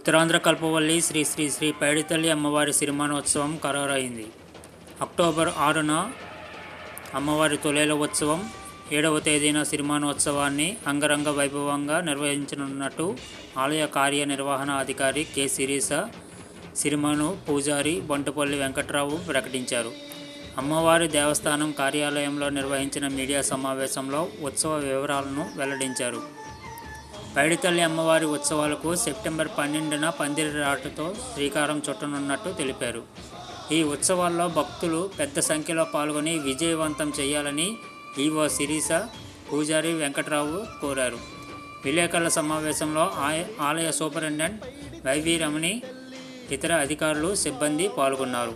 ఉత్తరాంధ్ర కల్పవల్లి శ్రీ శ్రీ శ్రీ పైడితల్లి అమ్మవారి సిరిమానోత్సవం ఖరారైంది. అక్టోబర్ ఆరున అమ్మవారి తొలేల ఉత్సవం ఏడవ తేదీన సిరిమానోత్సవాన్ని అంగరంగ వైభవంగా నిర్వహించనున్నట్టు ఆలయ కార్యనిర్వహణ అధికారి కె శిరీష సిరిమాను పూజారి బంటుపల్లి వెంకట్రావు ప్రకటించారు. అమ్మవారి దేవస్థానం కార్యాలయంలో నిర్వహించిన మీడియా సమావేశంలో ఉత్సవ వివరాలను వెల్లడించారు. పైడితల్లి అమ్మవారి ఉత్సవాలకు సెప్టెంబర్ పన్నెండున పందిరి రాటతో శ్రీకారం చుట్టనున్నట్టు తెలిపారు. ఈ ఉత్సవాల్లో భక్తులు పెద్ద సంఖ్యలో పాల్గొని విజయవంతం చేయాలని ఈవో శిరీష పూజారి వెంకట్రావు కోరారు. విలేకరుల సమావేశంలో ఆలయ సూపరింటెండెంట్ వైవి రమణి ఇతర అధికారులు సిబ్బంది పాల్గొన్నారు.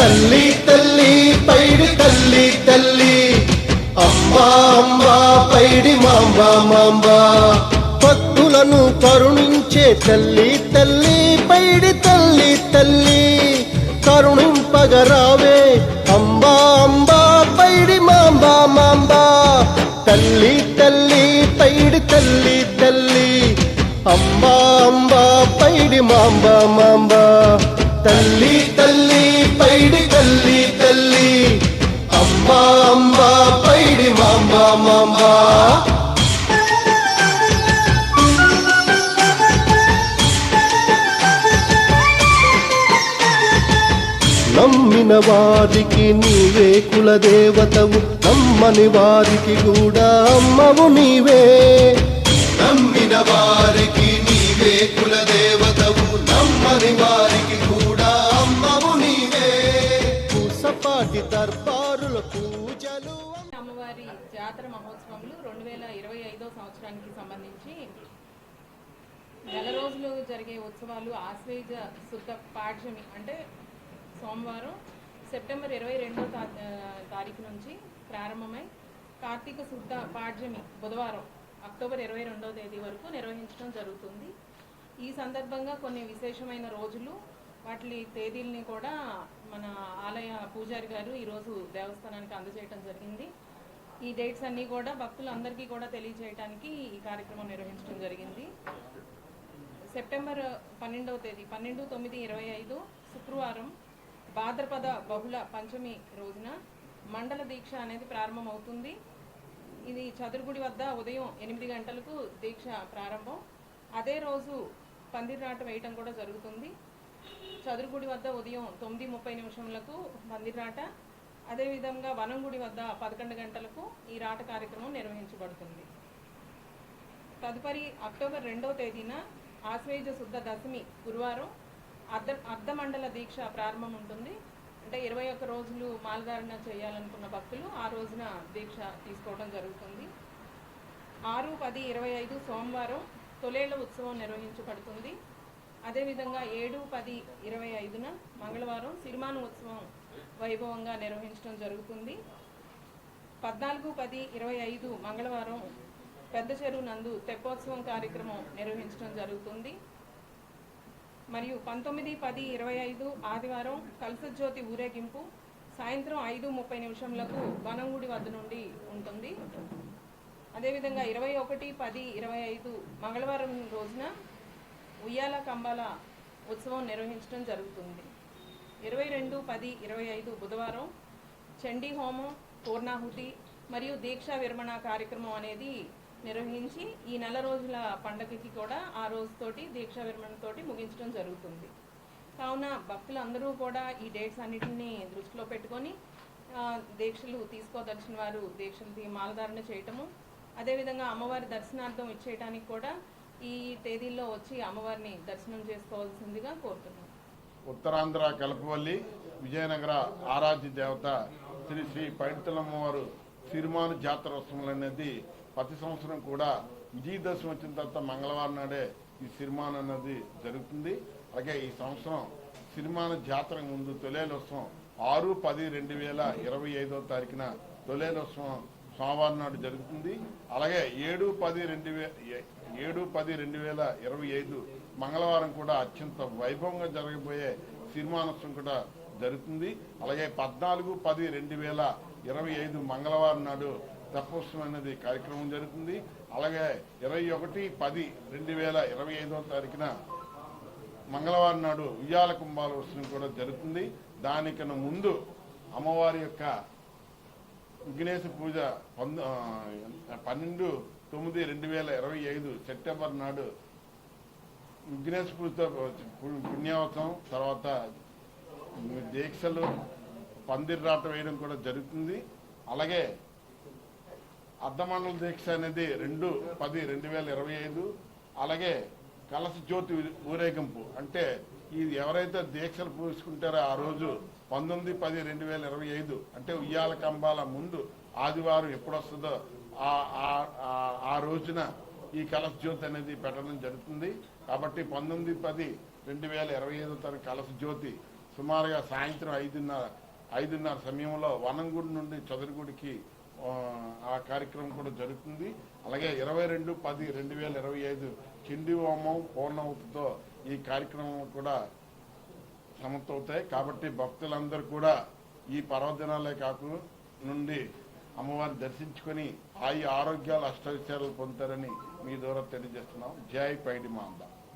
తల్లి తల్లి పైడి తల్లి తల్లి అమ్మా. అమ్మా మాంబ. భక్తులను కరుణించే తల్లి తల్లి పైడి తల్లి తల్లి. కరుణింపగరావే. అంబా అంబా పైడి మాంబ మాంబ. తల్లి తల్లి పైడి తల్లి తల్లి. అంబా అంబా పైడి మాంబ మాంబ. తల్లి తల్లి పైడి తల్లి తల్లి. అంబా అంబా పైడి మాంబ మాంబా. నమ్మిన వారికి నీవే కులదేవతవు. నమ్మని వారికి కూడా అమ్మవు నీవే. నమ్మిన వారికి నీవే కులదేవతవు. నమ్మని వారికి కూడా అమ్మవు నీవే. పూసపాటి దర్బారుల పూజలు అమ్మవారి జాతర మహోత్సవములు రెండు వేల ఇరవై ఐదో సంవత్సరానికి సంబంధించి నెల రోజులు జరిగే ఉత్సవాలు ఆశ్వేజ శుద్ధ పాడ్యమి అంటే సోమవారం సెప్టెంబర్ ఇరవై రెండో తా- తారీఖు నుంచి ప్రారంభమై కార్తీక శుద్ధ పాడ్యమి బుధవారం అక్టోబర్ ఇరవై రెండవ తేదీ వరకు నిర్వహించడం జరుగుతుంది. ఈ సందర్భంగా కొన్ని విశేషమైన రోజులు వాటి తేదీల్ని కూడా మన ఆలయ పూజారి గారు ఈరోజు దేవస్థానానికి అందజేయడం జరిగింది. ఈ డేట్స్ అన్నీ కూడా భక్తులందరికీ కూడా తెలియజేయడానికి ఈ కార్యక్రమం నిర్వహించడం జరిగింది. సెప్టెంబర్ పన్నెండవ తేదీ పన్నెండు తొమ్మిది ఇరవై ఐదు శుక్రవారం భాద్రపద బహుళ పంచమి రోజున మండల దీక్ష అనేది ప్రారంభమవుతుంది. ఇది చదురుగుడి వద్ద ఉదయం ఎనిమిది గంటలకు దీక్ష ప్రారంభం. అదే రోజు పందిర్రాట వేయటం కూడా జరుగుతుంది. చదురుగుడి వద్ద ఉదయం తొమ్మిది ముప్పై నిమిషములకు పందిర్రాట అదేవిధంగా వనంగుడి వద్ద పదకొండు గంటలకు ఈ రాట కార్యక్రమం నిర్వహించబడుతుంది. తదుపరి అక్టోబర్ రెండవ తేదీన ఆశ్వేజ శుద్ధ దశమి గురువారం. అర్ధ అర్ధమండల దీక్ష ప్రారంభం ఉంటుంది. అంటే ఇరవై ఒక్క రోజులు మాలధారణ చేయాలనుకున్న భక్తులు ఆ రోజున దీక్ష తీసుకోవడం జరుగుతుంది. ఆరు పది ఇరవై ఐదు సోమవారం తొలేళ్ళ ఉత్సవం నిర్వహించబడుతుంది. అదేవిధంగా ఏడు పది ఇరవై ఐదున మంగళవారం సిరిమాను ఉత్సవం వైభవంగా నిర్వహించడం జరుగుతుంది. పద్నాలుగు పది ఇరవై ఐదు మంగళవారం పెద్ద చెరువు నందు తెప్పోత్సవం కార్యక్రమం నిర్వహించడం జరుగుతుంది. మరియు పంతొమ్మిది పది ఇరవై ఐదు ఆదివారం కలసజ్యోతి ఊరేగింపు సాయంత్రం ఐదు ముప్పై నిమిషంలకు వనంగుడి వద్ద నుండి ఉంటుంది. అదేవిధంగా ఇరవై ఒకటి పది ఇరవై ఐదు మంగళవారం రోజున ఉయ్యాల కంబాల ఉత్సవం నిర్వహించడం జరుగుతుంది. ఇరవై రెండు పది ఇరవై ఐదు బుధవారం చండీ హోమం పూర్ణాహుతి మరియు దీక్షా విరమణ కార్యక్రమం అనేది నిర్వహించి ఈ నెల రోజుల పండగకి కూడా ఆ రోజుతోటి దీక్షా విరమణతోటి ముగించడం జరుగుతుంది. కావున భక్తులందరూ కూడా ఈ డేట్స్ అన్నిటిని దృష్టిలో పెట్టుకొని దీక్షలు తీసుకోదలిచిన వారు దీక్షలు మాలధారణ చేయటము అదేవిధంగా అమ్మవారి దర్శనార్థం ఇచ్చేయటానికి కూడా ఈ తేదీల్లో వచ్చి అమ్మవారిని దర్శనం చేసుకోవాల్సిందిగా కోరుతున్నాం. ఉత్తరాంధ్ర కలపవల్లి విజయనగర ఆరాధ్య దేవత శ్రీ శ్రీ పైడితలమ్మవారు సిరిమాను జాతరోత్సవం అనేది ప్రతి సంవత్సరం కూడా విజయదశమి వచ్చిన తర్వాత మంగళవారం నాడే ఈ సిరిమాన్ అన్నది జరుగుతుంది. అలాగే ఈ సంవత్సరం సిరిమాన జాతర ముందు తొలేలోత్సవం ఆరు పది రెండు వేల ఇరవై ఐదో తారీఖున తొలేలోత్సవం సోమవారం నాడు జరుగుతుంది. అలాగే ఏడు పది రెండు వే ఏడు పది రెండు వేల ఇరవై ఐదు మంగళవారం కూడా అత్యంత వైభవంగా జరగబోయే సిరిమానోత్సవం కూడా జరుగుతుంది. అలాగే పద్నాలుగు పది రెండు వేల ఇరవై ఐదు మంగళవారం నాడు తెప్పోత్సవం అనేది కార్యక్రమం జరుగుతుంది. అలాగే ఇరవై ఒకటి పది రెండు వేల ఇరవై ఐదవ తారీఖున మంగళవారం నాడు ఉయ్యాల కుంభాలోత్సవం కూడా జరుగుతుంది. దానికన్నా ముందు అమ్మవారి యొక్క విఘ్నేశ పూజ పన్నెండు తొమ్మిది రెండు వేల ఇరవై ఐదు సెప్టెంబర్ నాడు విఘ్నేశ పూజ పు- తర్వాత దీక్షలు పందిర్రాట వేయడం కూడా జరుగుతుంది. అలాగే అర్ధమండల దీక్ష అనేది రెండు పది రెండు వేల ఇరవై ఐదు. అలాగే కలస జ్యోతి ఊరేగింపు. అంటే ఇది ఎవరైతే దీక్షలు పూసుకుంటారో ఆ రోజు పంతొమ్మిది పది రెండు వేల ఇరవై ఐదు. అంటే ఉయ్యాల కంబాల ముందు ఆదివారం ఎప్పుడు వస్తుందో ఆ- ఆ- రోజున ఈ కలశ జ్యోతి అనేది పెట్టడం జరుగుతుంది. కాబట్టి పంతొమ్మిది పది రెండు వేల ఇరవై ఐదు తన కలశ జ్యోతి సుమారుగా సాయంత్రం ఐదున్నర ఐదున్నర సమయంలో వనంగూడి నుండి చదురుగుడికి ఆ, కార్యక్రమం కూడా జరుగుతుంది. అలాగే ఇరవై రెండు పది రెండు వేల ఇరవై ఐదు చిండి హోమం పూర్ణవుతుతో ఈ కార్యక్రమం కూడా సమర్థవుతాయి కాబట్టి భక్తులందరూ కూడా ఈ పర్వదినాలే కాకు నుండి అమ్మవారిని దర్శించుకొని ఆయు ఆరోగ్యాలు అష్టవిచారాలు పొందుతారని మీ ద్వారా తెలియజేస్తున్నాం. జై పైడి మాందా